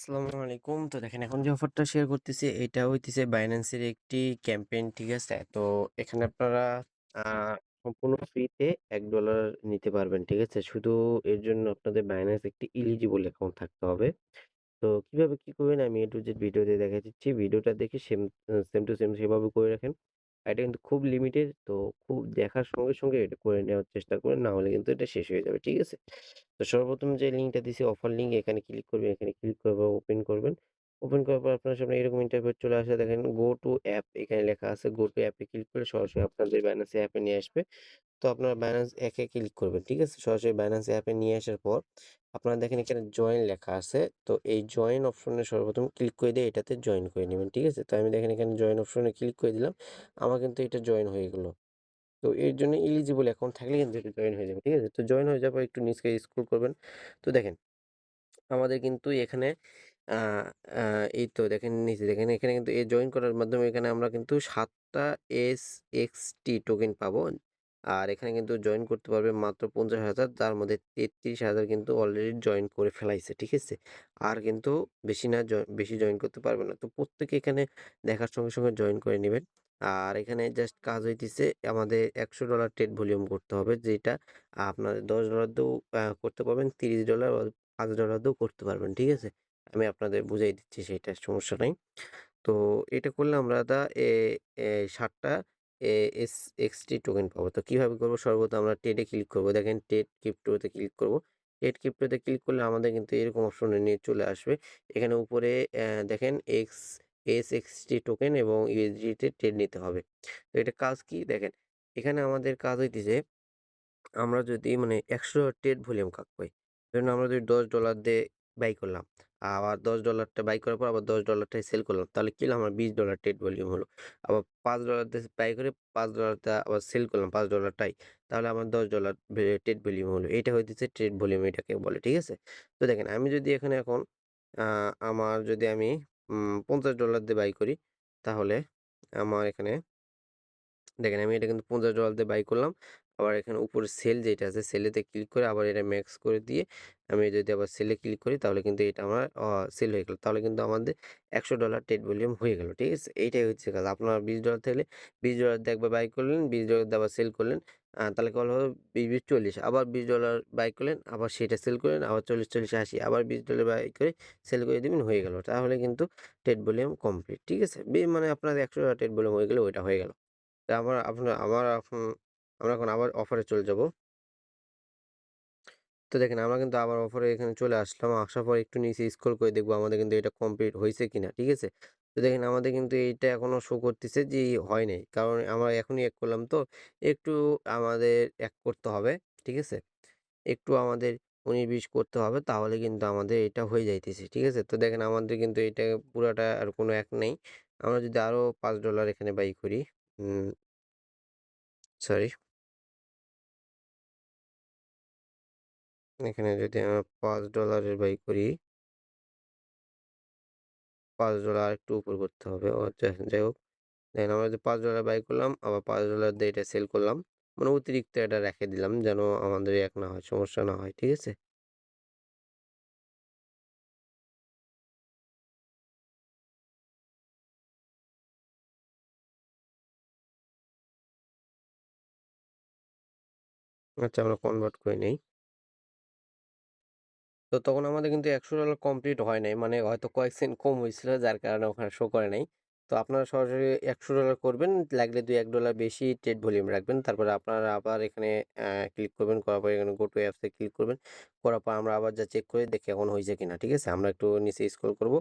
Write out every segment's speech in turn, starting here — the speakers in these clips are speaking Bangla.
আসসালামু আলাইকুম। তো দেখেন এখন যে অফারটা শেয়ার করতেছি এটা হইতেছে এর একটি ক্যাম্পেইন, ঠিক আছে? তো এখানে আপনারা সম্পূর্ণ ফ্রিতে এক ডলার নিতে পারবেন, ঠিক আছে? শুধু এর জন্য আপনাদের Binance একটি এলিজিবল অ্যাকাউন্ট থাকতে হবে। তো কীভাবে কি করবেন আমি A to Z ভিডিওতে দেখা দিচ্ছি। ভিডিওটা দেখে সেম সেম টু সেম সেভাবে করে রাখেন। এটা কিন্তু খুব লিমিটেড তো খুব দেখার সঙ্গে, সঙ্গে এটা করে নেওয়ার চেষ্টা করবেন। না হলে কিন্তু এটা শেষ হয়ে যাবে, ঠিক আছে? তো সর্বপ্রথম যে লিঙ্কটা দিয়েছি অফার লিঙ্ক এখানে ক্লিক করবেন, এখানে ক্লিক করে ওপেন করবেন। ওপেন করার পর আপনার সামনে এরকম ইন্টারফেস চলে আসে দেখেন গো টু অ্যাপ এখানে লেখা আছে গো টু অ্যাপে ক্লিক করলে সরাসরি আপনাদের ব্যানার্সে অ্যাপে নিয়ে আসবে। তো আপনারা Binance অ্যাপে ক্লিক করবেন, ঠিক আছে? সরাসরি Binance অ্যাপে নিয়ে আসার পর আপনারা দেখেন এখানে জয়েন লেখা আছে। তো এই জয়েন অপশনে সর্বপ্রথম ক্লিক করে দিয়ে এটাতে জয়েন করে নেবেন ঠিক আছে? তো আমি দেখেন এখানে জয়েন অপশনে ক্লিক করে দিলাম। আমার কিন্তু এটা জয়েন হয়ে গেল। তো এর জন্য এলিজিবল অ্যাকাউন্ট থাকলে কিন্তু এটা জয়েন হয়ে যাবে, ঠিক আছে? তো জয়েন হয়ে যাওয়ার একটু নিচে স্ক্রল করবেন। তো দেখেন আমাদের কিন্তু এখানে এই তো দেখেন নিচে দেখেন এখানে কিন্তু এই জয়েন করার মাধ্যমে এখানে আমরা কিন্তু সাতটা এস এক্স টি টোকেন পাবো। আর এখানে কিন্তু জয়েন করতে পারবে মাত্র ৫০,০০০ তার মধ্যে ৩৩,০০০ কিন্তু অলরেডি জয়েন করে ফেলাইছে, ঠিক আছে? আর কিন্তু বেশি না বেশি জয়েন করতে পারবে না। তো প্রত্যেকে এখানে দেখার সঙ্গে, সঙ্গে জয়েন করে নেবেন আর এখানে জাস্ট কাজ হইতেছে আমাদের $১০০ ট্রেড ভলিউম করতে হবে যেটা আপনার $১০ দিয়েও করতে পারবেন, $৩০ বা $৫ দিয়েও করতে পারবেন, ঠিক আছে? আমি আপনাদের বুঝাই দিচ্ছি সেটা সমস্যা নাই। তো এটা করলে আমরা দা এ এ ৭ টা এ SXT টোকেন পাবো। তো কীভাবে করব? সর্বপ্রথম আমরা ট্রেডে ক্লিক করব। দেখেন ট্রেড ক্রিপ্টোতে ক্লিক করব। ট্রেড ক্রিপ্টোতে ক্লিক করলে আমাদের কিন্তু এরকম অপশনে নিয়ে চলে আসবে। এখানে উপরে দেখেন এক্স SXT টোকেন এবং USDT তে ট্রেড নিতে হবে। তো এটা কাজ কি? দেখেন, এখানে আমাদের কাজ হইতেছে, আমরা যদি মানে $১০০ ট্রেড ভলিউম কাকে কই? ধরুন আমরা যদি $১০ দিয়ে বাই করলাম। আবার দশ ডলারটা বাই করার পর আবার $১০ টায় সেল করলাম। তাহলে কি হলো? আমার $২০ ট্রেড ভলিউম হলো। আবার $৫ দিয়ে বাই করে $৫ টা আবার সেল করলাম পাঁচ ডলারটাই তাহলে আমার দশ ডলার ট্রেড ভলিউম হলো। এটা হইতেছে ট্রেড ভলিউম এটাকে বলে, ঠিক আছে? তো দেখেন আমি যদি এখানে এখন আমার যদি আমি পঞ্চাশ $৫০ দিয়ে বাই করি তাহলে আমার এখানে দেখেন আমি এটা কিন্তু $৫০ দিয়ে বাই করলাম। আবার এখানে উপরে সেল যেটা আছে সেলেতে ক্লিক করে আবার এটা ম্যাক্স করে দিয়ে আমি যদি আবার সেলে ক্লিক করি তাহলে কিন্তু এটা আমার সেল হয়ে গেল। তাহলে কিন্তু আমাদের $১০০ ট্রেড ভলিউম হয়ে গেল, ঠিক আছে? এইটাই হচ্ছে কাজ। আপনার $২০ থাকলে $২০ দিয়ে একবার বাই করলেন, $২০ দিয়ে আবার সেল করলেন। তাহলে কল হবে ২০, ২০, ৪০ আবার $২০ বাই করলেন, আবার সেটা সেল করলেন, আবার ৪০, ৪০, ৮০ আবার $২০ বাই করে সেল করে দিবেন, হয়ে গেল। তাহলে কিন্তু ট্রেড ভলিউম কমপ্লিট, ঠিক আছে? মানে আপনার $১০০ ট্রেড ভলিউম হয়ে গেলে ওইটা হয়ে গেল। তা আবার আপনার এখন আমরা এখন আবার অফারে চলে যাব। তো দেখেন আমরা কিন্তু আবার অফারে এখানে চলে আসলাম। আসার পর একটু নিচে স্ক্রল করে দেখব আমাদের কিন্তু এটা কমপ্লিট হইছে কিনা, ঠিক আছে? তো দেখেন আমাদের কিন্তু এইটা এখনও শো করতেছে যে হয় নাই। কারণ আমরা এখনই এক করলাম তো একটু আমাদের এক করতে হবে, ঠিক আছে? একটু আমাদের ১৯-২০ করতে হবে তাহলে কিন্তু আমাদের এটা হয়ে যাইতেছে, ঠিক আছে? তো দেখেন আমাদের কিন্তু এটা পুরাটা আর কোনো এক নেই। আমরা যদি আরও পাঁচ ডলার এখানে বাই করি, সরি। এখানে যদি আমরা $৫ এর বাই করি পাঁচ ডলার একটু উপর করতে হবে। আচ্ছা যাই হোক। দেখেন আমরা যদি পাঁচ ডলার বাই করলাম, আবার পাঁচ ডলার দিয়ে এটা সেল করলাম। মানে অতিরিক্ত এটা রেখে দিলাম যেন আমাদের এক না হয়, সমস্যা না হয়, ঠিক আছে? আচ্ছা আমরা কনভার্ট করে নেই। তো তখন আমাদের কিন্তু $১০০ কমপ্লিট হয় নাই। মানে হয়তো কয়েক সেন্ট কম হয়েছিল যার কারণে ওখানে শো করে নাই। তো আপনারা সরাসরি $১০০ করবেন, লাগলে $২-১ বেশি ট্রেড ভলিউম রাখবেন। তারপরে আপনারা আবার এখানে ক্লিক করবেন, করার পর এখানে গো টু অ্যাপস ক্লিক করবেন। করার পর আমরা আবার যা চেক করে দেখি এখন হইছে কিনা, ঠিক আছে? আমরা একটু নিচে স্ক্রল করব।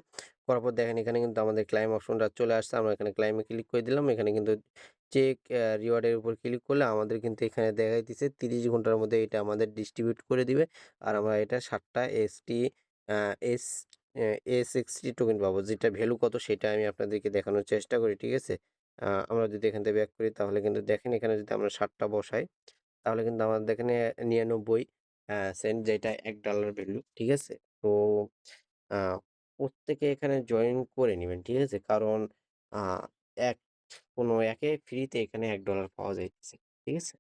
করার পর দেখেন এখানে কিন্তু আমাদের ক্লাইম অপশনটা চলে আসছে। আমরা এখানে ক্লাইমে ক্লিক করে দিলাম। এখানে কিন্তু চেক রিওয়ার্ডের উপর ক্লিক করলে আমাদের কিন্তু এখানে দেখাইতেছে ৩০ ঘণ্টার মধ্যে এটা আমাদের ডিস্ট্রিবিউট করে দিবে। আর আমরা এটা ৭ টা এসটি এস এ এ60 টোকেন পাবো। যেটা ভ্যালু কত সেটা আমি আপনাদেরকে দেখানোর চেষ্টা করি, ঠিক আছে? আমরা যদি এখান থেকে ব্যাক করি তাহলে কিন্তু দেখেন এখানে যদি আমরা ৭ টা বসাই তাহলে কিন্তু আমাদের এখানে ৯৯ আ সেন্ট যেটা এক ডলার ভ্যালু, ঠিক আছে? তো প্রত্যেকে এখানে জয়েন করে নেবেন ঠিক আছে? কারণ এক কোনো একে ফ্রিতে এখানে এক ডলার পাওয়া যাইতেছে, ঠিক আছে?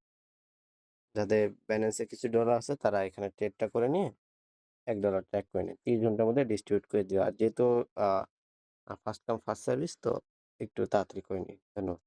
যাদের এ কিছু ডলার আছে তারা এখানে ট্রেডটা করে নিয়ে $১ ট্র্যাক করে নিন। ৩০ ঘণ্টার মধ্যে ডিস্ট্রিবিউট করে দেওয়া যেহেতু ফার্স্ট কাম ফার্স্ট সার্ভিস তো একটু তাড়াতাড়ি করে নিন। ধন্যবাদ।